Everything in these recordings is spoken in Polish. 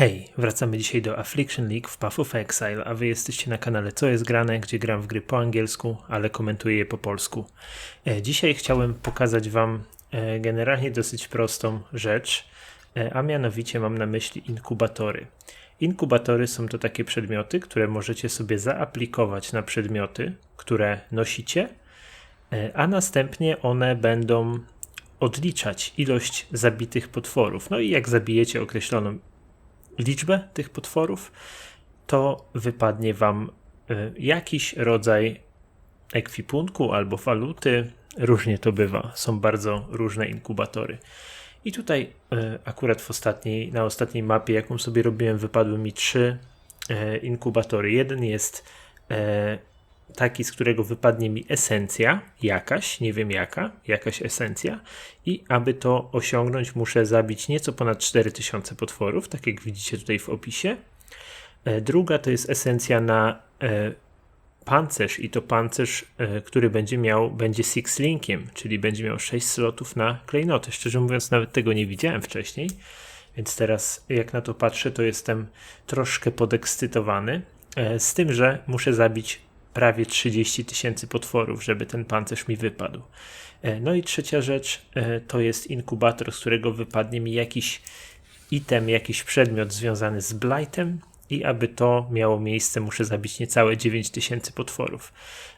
Hej, wracamy dzisiaj do Affliction League w Path of Exile, a wy jesteście na kanale Co jest grane, gdzie gram w gry po angielsku, ale komentuję je po polsku. E, dzisiaj chciałem pokazać wam e, generalnie dosyć prostą rzecz, e, a mianowicie mam na myśli inkubatory. Inkubatory są to takie przedmioty, które możecie sobie zaaplikować na przedmioty, które nosicie, a następnie one będą odliczać ilość zabitych potworów. No i jak zabijecie określoną liczbę tych potworów, to wypadnie Wam y, jakiś rodzaj ekwipunku albo waluty. Różnie to bywa. Są bardzo różne inkubatory. I tutaj y, akurat w ostatniej, na ostatniej mapie, jaką sobie robiłem, wypadły mi trzy y, inkubatory. Jeden jest taki, z którego wypadnie mi esencja jakaś, nie wiem jaka, jakaś esencja i aby to osiągnąć muszę zabić nieco ponad 4000 potworów, tak jak widzicie tutaj w opisie. E, druga to jest esencja na e, pancerz i to pancerz, e, który będzie miał, będzie six linkiem, czyli będzie miał 6 slotów na klejnoty. Szczerze mówiąc nawet tego nie widziałem wcześniej, więc teraz jak na to patrzę to jestem troszkę podekscytowany. Z tym, że muszę zabić prawie 30 tysięcy potworów, żeby ten pancerz mi wypadł. E, no i trzecia rzecz e, to jest inkubator, z którego wypadnie mi jakiś item, jakiś przedmiot związany z blightem i aby to miało miejsce, muszę zabić niecałe 9 tysięcy potworów.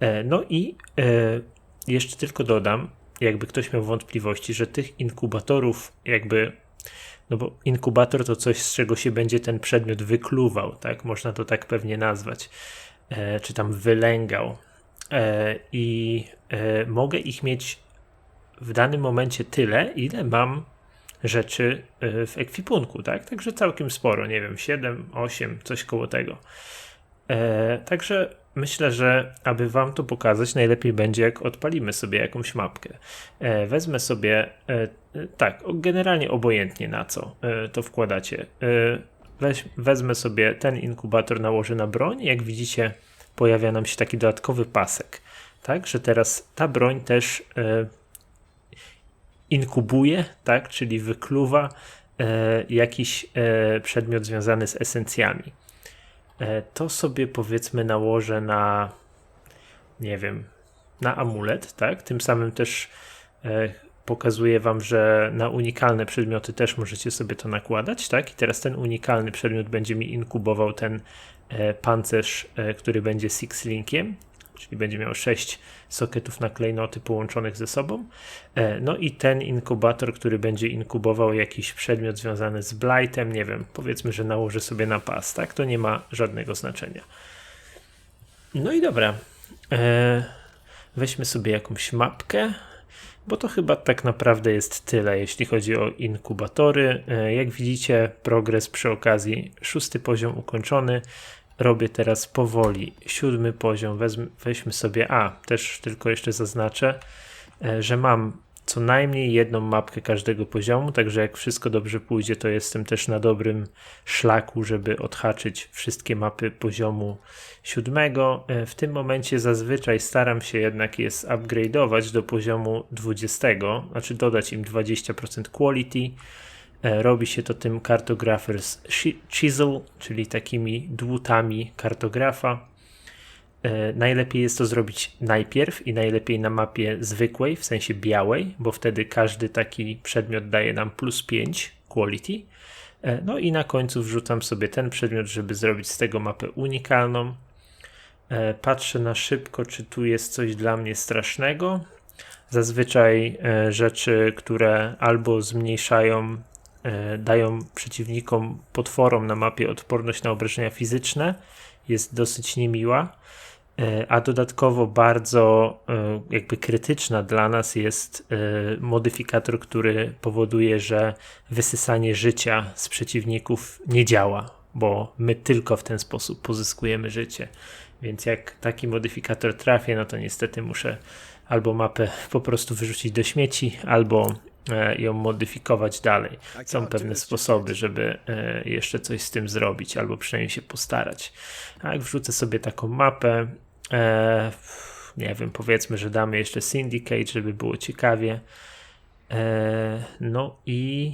E, no i jeszcze tylko dodam, jakby ktoś miał wątpliwości, że tych inkubatorów jakby no bo inkubator to coś, z czego się będzie ten przedmiot wykluwał, tak? Można to tak pewnie nazwać. E, czy tam wylęgał. E, I e, mogę ich mieć w danym momencie tyle, ile mam rzeczy w ekwipunku, tak? Także całkiem sporo, nie wiem, 7, 8, coś koło tego. Także myślę, że aby Wam to pokazać, najlepiej będzie, jak odpalimy sobie jakąś mapkę. Wezmę sobie, tak, generalnie obojętnie na co to wkładacie. Weź, wezmę sobie ten inkubator, nałożę na broń. Jak widzicie, pojawia nam się taki dodatkowy pasek. Tak, że teraz ta broń też e, inkubuje, tak, czyli wykluwa e, jakiś e, przedmiot związany z esencjami. E, to sobie powiedzmy nałożę na, nie wiem, na amulet, tak? Tym samym też e, pokazuje wam, że na unikalne przedmioty też możecie sobie to nakładać, tak? I teraz ten unikalny przedmiot będzie mi inkubował ten e, pancerz, e, który będzie six linkiem, czyli będzie miał 6 soketów na klejnoty połączonych ze sobą. E, no i ten inkubator, który będzie inkubował jakiś przedmiot związany z blightem, nie wiem, powiedzmy, że nałożę sobie na pas, tak? To nie ma żadnego znaczenia. No i dobra. Weźmy sobie jakąś mapkę bo to chyba tak naprawdę jest tyle, jeśli chodzi o inkubatory. E, jak widzicie, progres przy okazji, szósty poziom ukończony. Robię teraz powoli siódmy poziom. Weźmy sobie, a też tylko jeszcze zaznaczę, e, że mam co najmniej jedną mapkę każdego poziomu, także jak wszystko dobrze pójdzie, to jestem też na dobrym szlaku, żeby odhaczyć wszystkie mapy poziomu siódmego. E, w tym momencie zazwyczaj staram się jednak jest upgrade'ować do poziomu 20, znaczy dodać im 20% quality. E, robi się to tym Cartographer's Chisel, czyli takimi dłutami kartografa najlepiej jest to zrobić najpierw i najlepiej na mapie zwykłej, w sensie białej, bo wtedy każdy taki przedmiot daje nam plus 5 quality. E, no i na końcu wrzucam sobie ten przedmiot, żeby zrobić z tego mapę unikalną. E, patrzę na szybko, czy tu jest coś dla mnie strasznego. Zazwyczaj rzeczy, które albo zmniejszają, dają przeciwnikom, potworom na mapie odporność na obrażenia fizyczne, jest dosyć niemiła E, a dodatkowo bardzo e, jakby krytyczna dla nas jest e, modyfikator, który powoduje, że wysysanie życia z przeciwników nie działa, bo my tylko w ten sposób pozyskujemy życie. Więc jak taki modyfikator trafię, no to niestety muszę albo mapę po prostu wyrzucić do śmieci, albo ją modyfikować dalej. Są pewne sposoby, żeby jeszcze coś z tym zrobić, albo przynajmniej się postarać. A jak wrzucę sobie taką mapę, E, nie wiem, powiedzmy, że damy jeszcze Syndicate, żeby było ciekawie. E, no i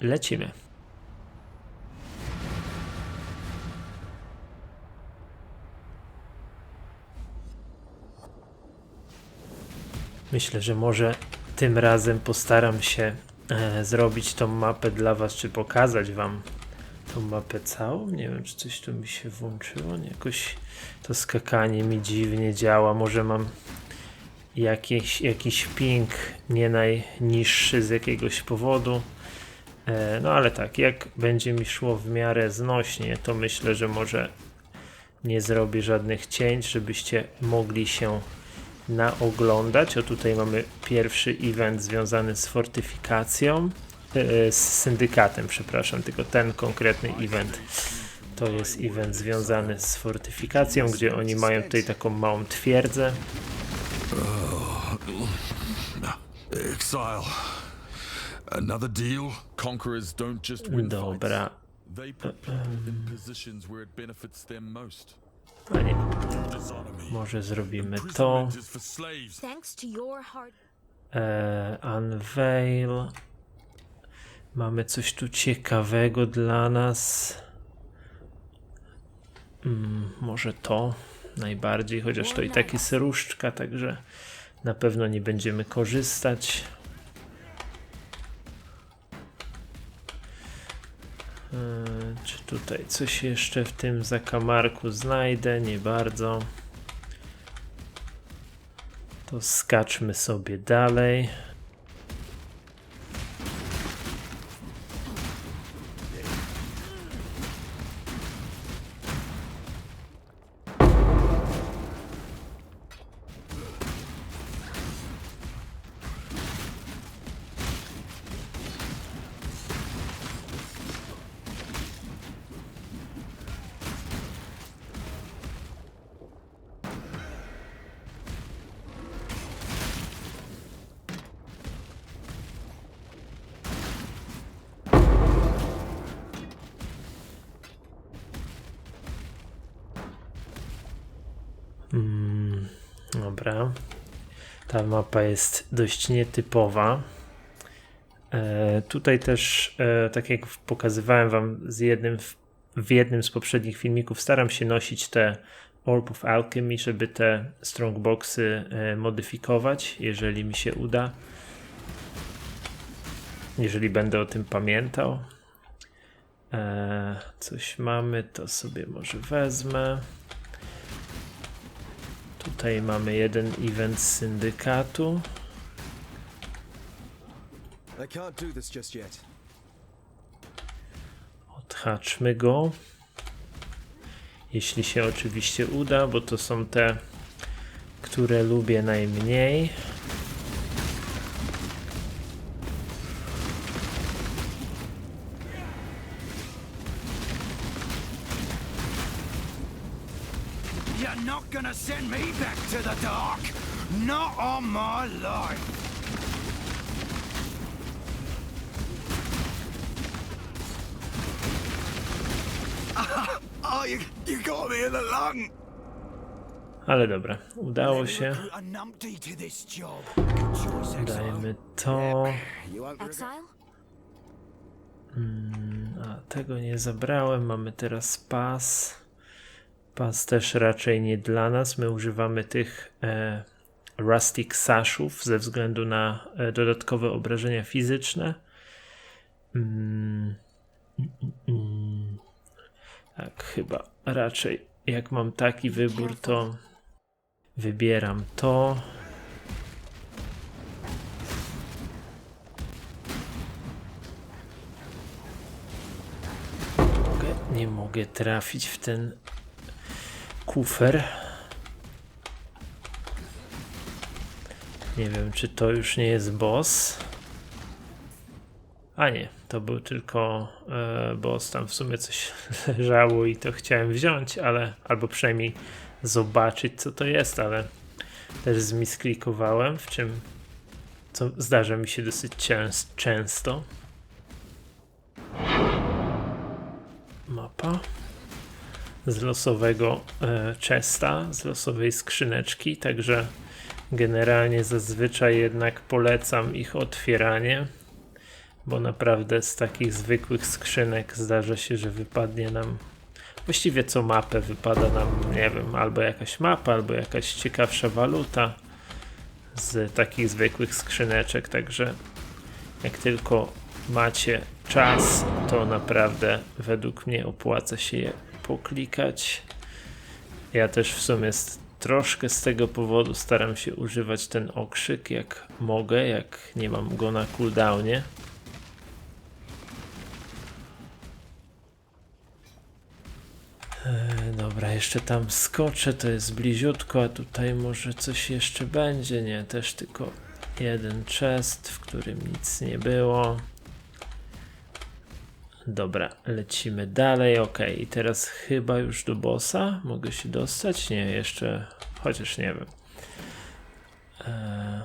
lecimy. Myślę, że może tym razem postaram się e, zrobić tą mapę dla Was, czy pokazać Wam tą mapę całą. Nie wiem, czy coś tu mi się włączyło. Nie, jakoś to skakanie mi dziwnie działa. Może mam jakiś, jakiś ping nie najniższy z jakiegoś powodu. E, no ale tak, jak będzie mi szło w miarę znośnie, to myślę, że może nie zrobię żadnych cięć, żebyście mogli się naoglądać. O tutaj mamy pierwszy event związany z fortyfikacją, z syndykatem, przepraszam, tylko ten konkretny event. To jest event związany z fortyfikacją, gdzie oni mają tutaj taką małą twierdzę. Exile. Another deal? Conquerors don't just win. Dobra, They put people in positions where it benefits them most. a nie, może zrobimy to. Is Mamy coś tu ciekawego dla nas. Mm, może to najbardziej, chociaż to i tak jest różdżka, także na pewno nie będziemy korzystać. E, czy tutaj coś jeszcze w tym zakamarku znajdę? Nie bardzo. To skaczmy sobie dalej. Dobra. Ta mapa jest dość nietypowa. E, tutaj też, e, tak jak pokazywałem Wam z jednym w, jednym z poprzednich filmików, staram się nosić te Orb of Alchemy, żeby te strongboxy e, modyfikować, jeżeli mi się uda. Jeżeli będę o tym pamiętał. E, coś mamy, to sobie może wezmę. Tutaj mamy jeden event z syndykatu. Odhaczmy go. Jeśli się oczywiście uda, bo to są te, które lubię najmniej. Send me back to the dark! Not on my life! oh, you, you got me in the lung! Ale dobra, udało się. Dajmy to. Exile? A tego nie zabrałem. Mamy teraz pas. Pas też raczej nie dla nas. My używamy tych e, Rustic Sashów ze względu na e, dodatkowe obrażenia fizyczne. Mm, mm, mm. Tak, chyba raczej jak mam taki wybór, to wybieram to. Nie mogę trafić w ten kufer. Nie wiem, czy to już nie jest boss. A nie, to był tylko e, boss. Tam w sumie coś leżało i to chciałem wziąć, ale albo przynajmniej zobaczyć, co to jest, ale też zmisklikowałem, w czym co zdarza mi się dosyć często. Mapa z losowego e, chesta, z losowej skrzyneczki, także generalnie zazwyczaj jednak polecam ich otwieranie, bo naprawdę z takich zwykłych skrzynek zdarza się, że wypadnie nam właściwie co mapę wypada nam, nie wiem, albo jakaś mapa, albo jakaś ciekawsza waluta. z takich zwykłych skrzyneczek, także jak tylko macie czas, to naprawdę według mnie opłaca się je poklikać. Ja też w sumie troszkę z tego powodu staram się używać ten okrzyk jak mogę, jak nie mam go na cooldownie. E, Dobra, jeszcze tam skoczę, to jest bliziutko, a tutaj może coś jeszcze będzie. Nie, też tylko jeden chest, w którym nic nie było. Dobra, lecimy dalej. Ok, i teraz chyba już do bossa. Mogę się dostać? Nie, jeszcze, chociaż nie wiem. Eee,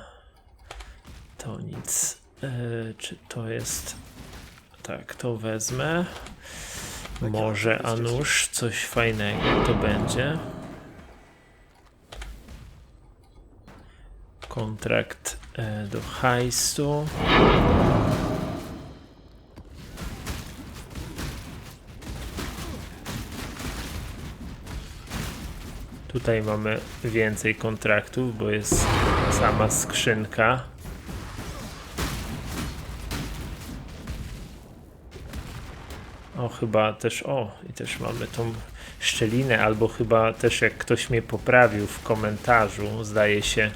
to nic. Eee, czy to jest. Tak, to wezmę. Może a nuż coś fajnego to będzie. Kontrakt e, do hajsu. Tutaj mamy więcej kontraktów, bo jest sama skrzynka. O, chyba też, o, i też mamy tą szczelinę, albo chyba też jak ktoś mnie poprawił w komentarzu, zdaje się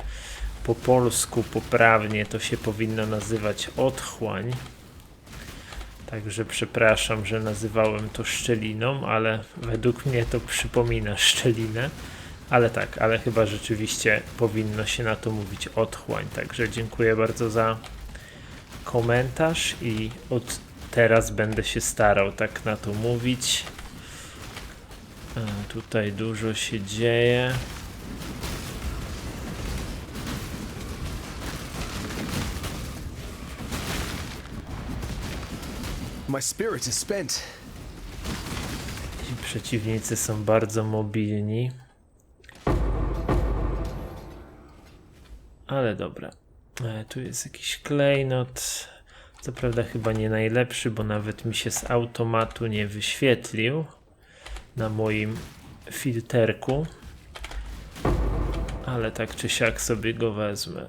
po polsku poprawnie to się powinno nazywać otchłań. Także przepraszam, że nazywałem to szczeliną, ale według mnie to przypomina szczelinę. Ale tak, ale chyba rzeczywiście powinno się na to mówić otchłań. Także dziękuję bardzo za komentarz i od teraz będę się starał tak na to mówić. E, tutaj dużo się dzieje. My spirit is spent. Ci przeciwnicy są bardzo mobilni. Ale dobra. E, tu jest jakiś klejnot. Co prawda chyba nie najlepszy, bo nawet mi się z automatu nie wyświetlił na moim filterku. Ale tak czy siak sobie go wezmę.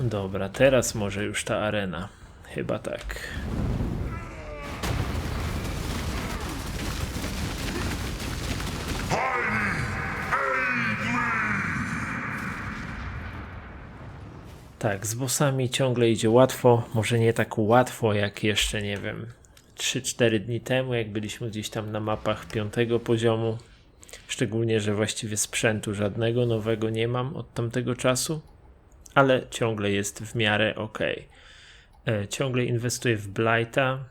Dobra, teraz może już ta arena. Chyba tak. Tak, z bossami ciągle idzie łatwo. Może nie tak łatwo jak jeszcze, nie wiem, 3-4 dni temu, jak byliśmy gdzieś tam na mapach piątego poziomu. Szczególnie, że właściwie sprzętu żadnego nowego nie mam od tamtego czasu, ale ciągle jest w miarę ok. E, Ciągle inwestuję w Blighta.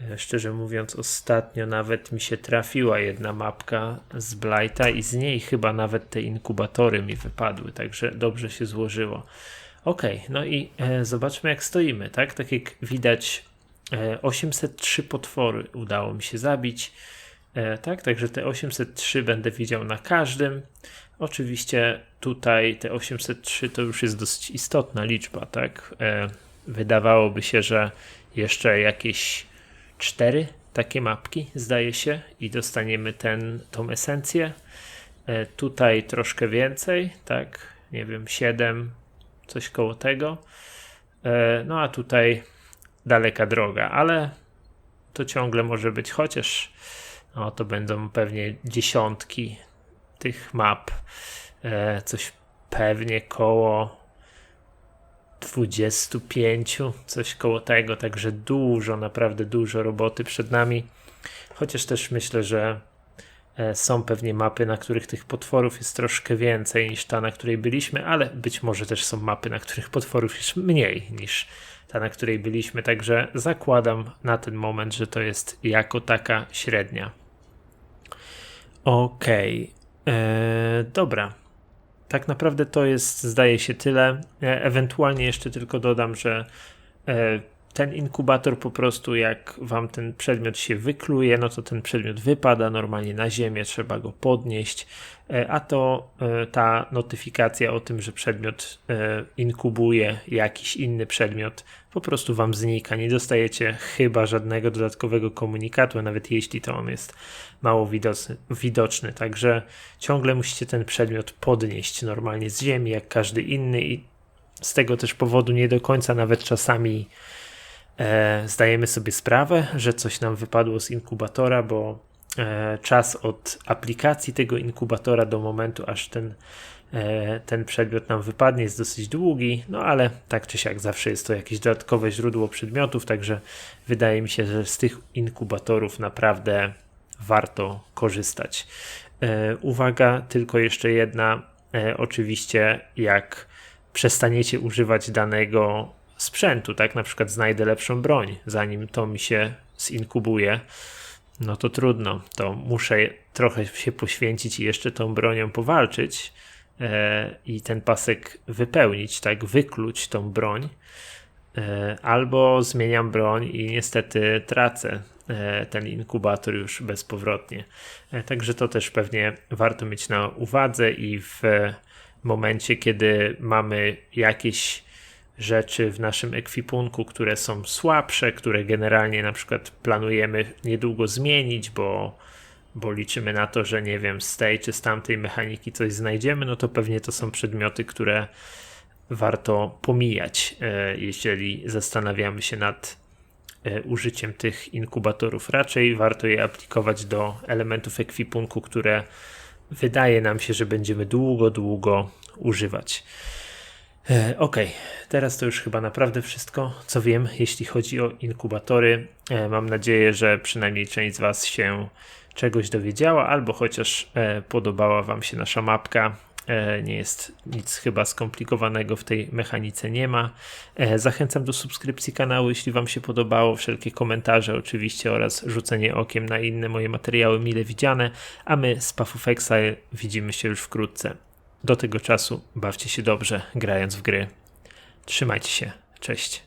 E, Szczerze mówiąc, ostatnio nawet mi się trafiła jedna mapka z Blighta i z niej chyba nawet te inkubatory mi wypadły, także dobrze się złożyło. Ok, no i e, zobaczmy jak stoimy, tak? Tak jak widać, e, 803 potwory udało mi się zabić, e, tak? Także te 803 będę widział na każdym. Oczywiście tutaj te 803 to już jest dosyć istotna liczba, tak? E, wydawałoby się, że jeszcze jakieś 4 takie mapki, zdaje się, i dostaniemy ten, tą esencję. E, tutaj troszkę więcej, tak? Nie wiem, 7, coś koło tego. E, no a tutaj daleka droga, ale to ciągle może być, chociaż no, to będą pewnie dziesiątki tych map. E, coś pewnie koło 25, coś koło tego, także dużo, naprawdę dużo roboty przed nami. Chociaż też myślę, że są pewnie mapy, na których tych potworów jest troszkę więcej niż ta, na której byliśmy, ale być może też są mapy, na których potworów jest mniej niż ta, na której byliśmy. Także zakładam na ten moment, że to jest jako taka średnia. Okej, Eee, dobra. Tak naprawdę to jest, zdaje się, tyle. E, ewentualnie jeszcze tylko dodam, że e, ten inkubator po prostu, jak wam ten przedmiot się wykluje, no to ten przedmiot wypada normalnie na ziemię, trzeba go podnieść, e, a to e, ta notyfikacja o tym, że przedmiot e, inkubuje jakiś inny przedmiot, po prostu wam znika. Nie dostajecie chyba żadnego dodatkowego komunikatu, nawet jeśli to on jest mało widoczny, widoczny. Także ciągle musicie ten przedmiot podnieść normalnie z ziemi, jak każdy inny i z tego też powodu nie do końca nawet czasami zdajemy sobie sprawę, że coś nam wypadło z inkubatora, bo e, czas od aplikacji tego inkubatora do momentu, aż ten, e, ten przedmiot nam wypadnie, jest dosyć długi, no ale tak czy siak zawsze jest to jakieś dodatkowe źródło przedmiotów, także wydaje mi się, że z tych inkubatorów naprawdę warto korzystać. E, uwaga, tylko jeszcze jedna. E, oczywiście, jak przestaniecie używać danego sprzętu, tak? Na przykład znajdę lepszą broń, zanim to mi się zinkubuje, no to trudno. To muszę trochę się poświęcić i jeszcze tą bronią powalczyć e, i ten pasek wypełnić, tak? Wykluć tą broń. E, albo zmieniam broń i niestety tracę e, ten inkubator już bezpowrotnie. Także to też pewnie warto mieć na uwadze i w momencie, kiedy mamy jakieś rzeczy w naszym ekwipunku, które są słabsze, które generalnie na przykład planujemy niedługo zmienić, bo, bo liczymy na to, że nie wiem, z tej czy z tamtej mechaniki coś znajdziemy, no to pewnie to są przedmioty, które warto pomijać, e, jeżeli zastanawiamy się nad e, użyciem tych inkubatorów. Raczej warto je aplikować do elementów ekwipunku, które wydaje nam się, że będziemy długo, długo używać. E, Ok, teraz to już chyba naprawdę wszystko, co wiem, jeśli chodzi o inkubatory. E, Mam nadzieję, że przynajmniej część z Was się czegoś dowiedziała, albo chociaż e, podobała Wam się nasza mapka. Nie jest nic chyba skomplikowanego w tej mechanice, nie ma. Zachęcam do subskrypcji kanału, jeśli Wam się podobało. Wszelkie komentarze oczywiście oraz rzucenie okiem na inne moje materiały mile widziane. A my z Path of Exile widzimy się już wkrótce. Do tego czasu bawcie się dobrze, grając w gry. Trzymajcie się. Cześć.